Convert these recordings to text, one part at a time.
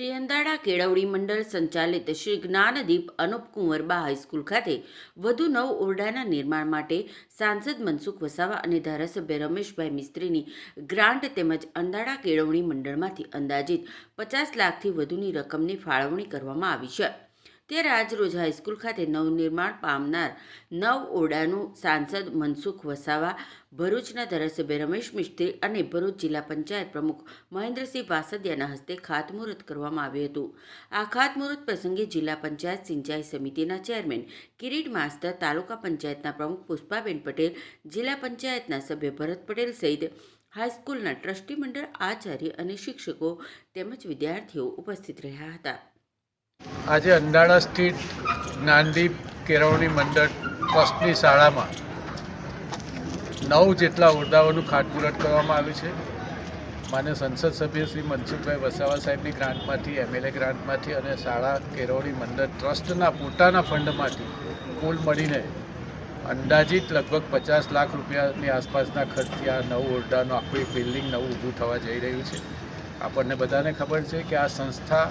શ્રી અંદાડા કેળવણી મંડળ સંચાલિત શ્રી જ્ઞાનદીપ અનુપ કુંવરબા હાઈસ્કૂલ ખાતે વધુ નવ ઓરડાના નિર્માણ માટે સાંસદ મનસુખ વસાવા અને ધારાસભ્ય રમેશભાઈ મિસ્ત્રીની ગ્રાન્ટ તેમજ અંદાડા કેળવણી મંડળમાંથી અંદાજિત પચાસ લાખથી વધુની રકમની ફાળવણી કરવામાં આવી છે. ત્યારે આજરોજ હાઈસ્કૂલ ખાતે નવનિર્માણ પામનાર નવ ઓરડાનું સાંસદ મનસુખ વસાવા, ભરૂચના ધારાસભ્ય રમેશ મિસ્ત્રી અને ભરૂચ જિલ્લા પંચાયત પ્રમુખ મહેન્દ્રસિંહ વાસદિયાના હસ્તે ખાતમુહૂર્ત કરવામાં આવ્યું હતું. આ ખાતમુહૂર્ત પ્રસંગે જિલ્લા પંચાયત સિંચાઈ સમિતિના ચેરમેન કિરીટ માસ્તર, તાલુકા પંચાયતના પ્રમુખ પુષ્પાબેન પટેલ, જિલ્લા પંચાયતના સભ્ય ભરત પટેલ સહિત હાઈસ્કૂલના ટ્રસ્ટી મંડળ આચાર્ય અને શિક્ષકો તેમજ વિદ્યાર્થીઓ ઉપસ્થિત રહ્યા હતા. આજે અંડાળા સ્થિત નાનદીપ કેળવણી મંડળ ટ્રસ્ટની શાળામાં નવ જેટલા હોદ્દાઓનું ખાતમુહૂર્ત કરવામાં આવ્યું છે. માન્ય સંસદ સભ્ય શ્રી મનસુખભાઈ વસાવા સાહેબની ગ્રાન્ટમાંથી, એમએલએ ગ્રાન્ટમાંથી અને શાળા કેળવણી મંડળ ટ્રસ્ટના પોતાના ફંડમાંથી કુલ મળીને અંદાજિત લગભગ પચાસ લાખ રૂપિયાની આસપાસના ખર્ચથી આ નવ ઓરડાનું આખું એક બિલ્ડિંગ નવું ઊભું થવા જઈ રહ્યું છે. આપણને બધાને ખબર છે કે આ સંસ્થા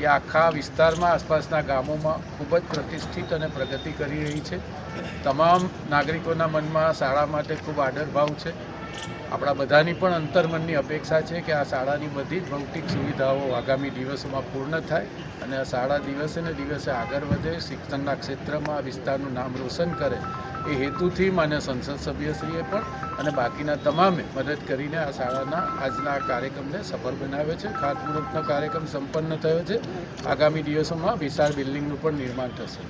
એ આખા વિસ્તારમાં આસપાસના ગામોમાં ખૂબ જ પ્રતિષ્ઠિત અને પ્રગતિ કરી રહી છે. તમામ નાગરિકોના મનમાં શાળા માટે ખૂબ આદરભાવ છે. આપણા બધાની પણ અંતર્મનની અપેક્ષા છે કે આ શાળાની બધી જ ભૌતિક સુવિધાઓ આગામી દિવસોમાં પૂર્ણ થાય અને આ શાળા દિવસે ને દિવસે આગળ વધે, શિક્ષણના ક્ષેત્રમાં વિસ્તારનું નામ રોશન કરે એ હેતુથી માન્ય સંસદ સભ્યશ્રીએ પણ અને બાકીના તમામે મદદ કરીને આ શાળાના આજના કાર્યક્રમને સફળ બનાવ્યો છે. ખાતમુહૂર્તનો કાર્યક્રમ સંપન્ન થયો છે. આગામી દિવસોમાં વિશાળ બિલ્ડિંગનું પણ નિર્માણ થશે.